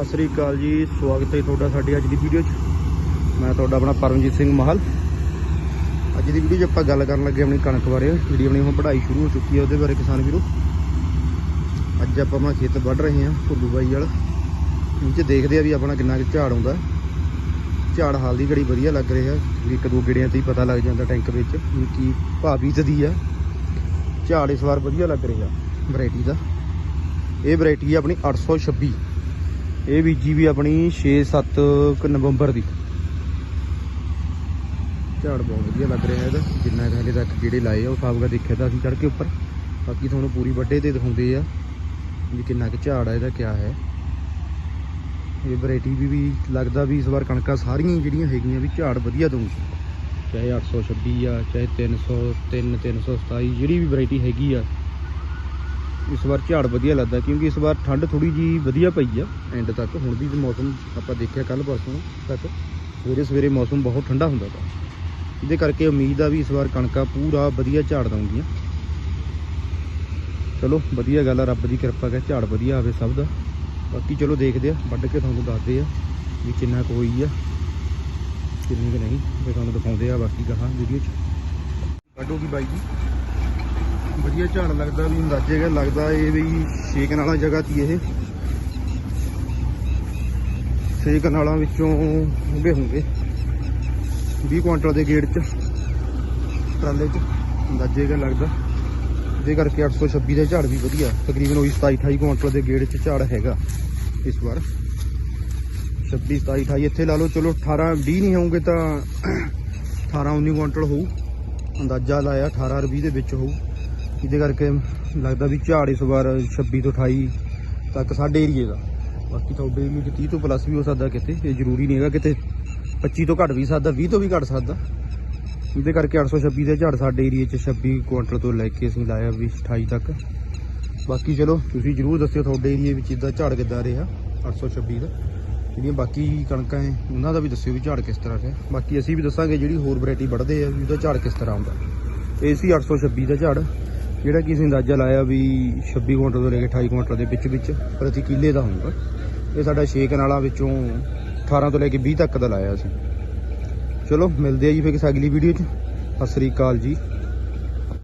ਸਤਿ ਸ੍ਰੀ ਅਕਾਲ ਜੀ, ਸਵਾਗਤ ਹੈ ਤੁਹਾਡਾ ਸਾਡੀ ਅੱਜ ਦੀ ਵੀਡੀਓ 'ਚ। ਮੈਂ ਤੁਹਾਡਾ ਆਪਣਾ ਪਰਮਜੀਤ ਸਿੰਘ ਮਹਾਲ। ਅੱਜ ਦੀ ਵੀਡੀਓ 'ਚ ਆਪਾਂ ਗੱਲ ਕਰਨ ਲੱਗੇ ਆਪਣੀ ਕਣਕ ਬਾਰੇ। ਜਿਹੜੀ ਆਪਣੀ ਹੁਣ ਪੜ੍ਹਾਈ ਸ਼ੁਰੂ ਹੋ ਚੁੱਕੀ ਹੈ ਉਹਦੇ ਬਾਰੇ ਕਿਸਾਨ ਵੀਰੋ। ਅੱਜ ਆਪਾਂ ਆਪਣਾ ਖੇਤ ਵੱਢ ਰਹੇ ਹਾਂ, ਭੁੱਲੂ ਬਾਈ ਵਾਲਾ। 'ਚ ਦੇਖਦੇ ਆ ਵੀ ਆਪਣਾ ਕਿੰਨਾ ਕੁ ਝਾੜ ਆਉਂਦਾ। ਝਾੜ ਹਾਲ ਦੀ ਘੜੀ ਵਧੀਆ ਲੱਗ ਰਿਹਾ। ਵੀ ਇੱਕ ਦੋ ਗੇੜਿਆਂ ਤੇ ਹੀ ਪਤਾ ਲੱਗ ਜਾਂਦਾ ਟੈਂਕ ਵਿੱਚ ਵੀ ਕੀ ਭਾਅ ਬੀਜਦੀ ਆ। ਝਾੜ ਇਸ ਵਾਰ ਵਧੀਆ ਲੱਗ ਰਿਹਾ ਵੈਰਾਈਟੀ ਦਾ। ਇਹ ਵੈਰਾਈਟੀ ਹੈ ਆਪਣੀ 826 ਇਹ ਬੀਜੀ ਵੀ ਆਪਣੀ 6-7 ਨਵੰਬਰ ਦੀ। ਝਾੜ ਬਹੁਤ ਵਧੀਆ ਲੱਗ ਰਿਹਾ ਇਹਦਾ। ਜਿੰਨਾ ਕੁ ਹਲੇ ਤੱਕ ਜਿਹੜੇ ਲਾਏ ਆ, ਉਹ ਸਾਬਕਾ ਦੇਖਿਆ ਤਾਂ ਅਸੀਂ ਚੜ ਕੇ ਉੱਪਰ। ਬਾਕੀ ਤੁਹਾਨੂੰ ਪੂਰੀ ਵੱਡੇ ਤੇ ਦਿਖਾਉਂਦੇ ਆ ਵੀ ਕਿੰਨਾ ਕੁ ਝਾੜ ਆ ਇਹਦਾ, ਕਿਆ ਹੈ। ਇਹ ਵੈਰਾਈਟੀ ਵੀ ਵੀ ਲੱਗਦਾ ਵੀ ਇਸ ਵਾਰ ਕਣਕਾਂ ਸਾਰੀਆਂ ਹੀ ਜਿਹੜੀਆਂ ਹੈਗੀਆਂ ਵੀ ਝਾੜ ਵਧੀਆ ਦਊਗੀ। ਚਾਹੇ 826 ਆ, ਚਾਹੇ 303 327 ਜਿਹੜੀ ਵੀ ਵੈਰਾਈਟੀ ਹੈਗੀ ਆ ਇਸ ਵਾਰ ਝਾੜ ਵਧੀਆ ਲੱਗਦਾ ਕਿਉਂਕਿ ਇਸ ਵਾਰ ਠੰਡ ਥੋੜੀ ਜੀ ਵਧੀਆ ਪਈ ਆ ਐਂਡ ਤੱਕ। ਹੁਣ ਵੀ ਮੌਸਮ ਆਪਾਂ ਦੇਖਿਆ ਕੱਲ ਪਰਸੋਂ ਤੱਕ, ਸਵੇਰੇ ਸਵੇਰੇ ਮੌਸਮ ਬਹੁਤ ਠੰਡਾ ਹੁੰਦਾ ਤਾ। ਇਹਦੇ ਕਰਕੇ ਉਮੀਦ ਆ ਵੀ ਇਸ ਵਾਰ ਕਣਕਾਂ ਪੂਰਾ ਵਧੀਆ ਝਾੜ ਦਊਗੀਆਂ ਚਲੋ, ਵਧੀਆ ਗੱਲ ਆ, ਰੱਬ ਦੀ ਕਿਰਪਾ ਹੈ ਝਾੜ ਵਧੀਆ ਆਵੇ ਸਭ ਦਾ। ਬਾਕੀ ਚਲੋ ਦੇਖਦੇ ਆ, ਵੱਢ ਕੇ ਤੁਹਾਨੂੰ ਦੱਸਦੇ ਆ ਵੀ ਕਿੰਨਾ ਕੁ ਹੋਈ ਆ, ਕਿੰਨੀ ਕੁ ਨਹੀਂ, ਫਿਰ ਤੁਹਾਨੂੰ ਦਿਖਾਉਂਦੇ ਆ ਬਾਕੀ ਕਹਾਂ ਵੀਡੀਓ 'ਚ। ਕੱਢੋਗੀ ਬਾਈ ਜੀ? ਵਧੀਆ ਝਾੜ ਲੱਗਦਾ ਵੀ ਅੰਦਾਜ਼ੇ ਕਿ ਲੱਗਦਾ ਇਹ ਵੀ ਛੇ ਕਨਾਲਾਂ ਜਗ੍ਹਾ ਤੀ ਇਹ। ਛੇ ਕਨਾਲਾਂ ਵਿੱਚੋਂ ਹੋਗੇ ਹੋਣਗੇ। 20 ਕੁਇੰਟਲ ਦੇ ਗੇੜ 'ਚ, ਟਰਾਲੇ 'ਚ, ਅੰਦਾਜ਼ੇ ਕਿ ਲੱਗਦਾ। ਇਹਦੇ ਕਰਕੇ 826 ਦਾ ਝਾੜ ਵੀ ਵਧੀਆ। ਤਕਰੀਬਨ ਉਹੀ 27 28 ਕੁਇੰਟਲ ਦੇ ਗੇੜ 'ਚ ਝਾੜ ਹੈਗਾ ਇਸ ਵਾਰ। 26 27 28 ਇੱਥੇ ਲਾ ਲਓ, ਚਲੋ 18 20 ਨਹੀਂ ਹੋਊਗੇ ਤਾਂ 18 19 ਕੁਇੰਟਲ ਹੋਊ। ਅੰਦਾਜ਼ਾ ਲਾਇਆ 18 20 ਦੇ ਵਿੱਚ ਹੋਊ। ਜਿਹਦੇ ਕਰਕੇ ਲੱਗਦਾ ਵੀ ਝਾੜ ਇਸ ਵਾਰ 26 ਤੋਂ 28 ਤੱਕ ਸਾਡੇ ਏਰੀਏ ਦਾ। ਬਾਕੀ ਤੁਹਾਡੇ ਏਰੀਏ 'ਚ 30 ਤੋਂ ਪਲੱਸ ਵੀ ਹੋ ਸਕਦਾ ਕਿਤੇ, ਇਹ ਜ਼ਰੂਰੀ ਨਹੀਂ ਹੈਗਾ ਕਿਤੇ 25 ਤੋਂ ਘੱਟ ਵੀ ਸਕਦਾ 20 ਤੋਂ ਵੀ ਘੱਟ ਸਕਦਾ। ਇਹਦੇ ਕਰਕੇ 826 ਦੇ ਝਾੜ ਸਾਡੇ ਏਰੀਏ 'ਚ 26 ਕੁਇੰਟਲ ਤੋਂ ਲੈ ਕੇ ਅਸੀਂ ਲਾਇਆ ਵੀ 28 ਤੱਕ। ਬਾਕੀ ਚਲੋ, ਤੁਸੀਂ ਜਰੂਰ ਦੱਸਿਓ ਤੁਹਾਡੇ ਏਰੀਏ ਵਿੱਚ ਇਦਾਂ ਝਾੜ ਕਿੱਦਾਂ ਰਿਹਾ 826 ਦਾ। ਜਿਹੜੀਆਂ ਬਾਕੀ ਕਣਕਾਂ ਹੈ ਉਹਨਾਂ ਦਾ ਵੀ ਦੱਸਿਓ ਵੀ ਝਾੜ ਕਿਸ ਤਰ੍ਹਾਂ ਰਿਹਾ। ਬਾਕੀ ਅਸੀਂ ਵੀ ਦੱਸਾਂਗੇ ਜਿਹੜੀ ਹੋਰ ਵੈਰਾਈਟੀ ਵੱਢਦੇ ਆ, ਵੀ ਉਹਦਾ ਝਾੜ ਕਿਸ ਤਰ੍ਹਾਂ ਆਉਂਦਾ ਇਹ ਸੀ 826 ਦਾ ਝਾੜ। ਜਿਹੜਾ ਕਿ ਅਸੀਂ ਅੰਦਾਜ਼ਾ ਲਾਇਆ ਵੀ 26 ਕੁਇੰਟਲ ਤੋਂ ਲੈ ਕੇ 28 ਕੁਇੰਟਲ ਦੇ ਵਿੱਚ ਵਿੱਚ ਪ੍ਰਤੀ ਕਿੱਲੇ ਦਾ ਹੋਊਗਾ ਇਹ ਸਾਡਾ 6 ਕਨਾਲਾਂ ਵਿੱਚੋਂ 18 ਤੋਂ ਲੈ ਕੇ 20 ਤੱਕ ਦਾ ਲਾਇਆ ਅਸੀਂ ਚਲੋ, ਮਿਲਦੇ ਆ ਜੀ ਫਿਰ ਕਿਸੇ ਅਗਲੀ ਵੀਡੀਓ 'ਚ। ਸਤਿ ਸ੍ਰੀ ਅਕਾਲ ਜੀ।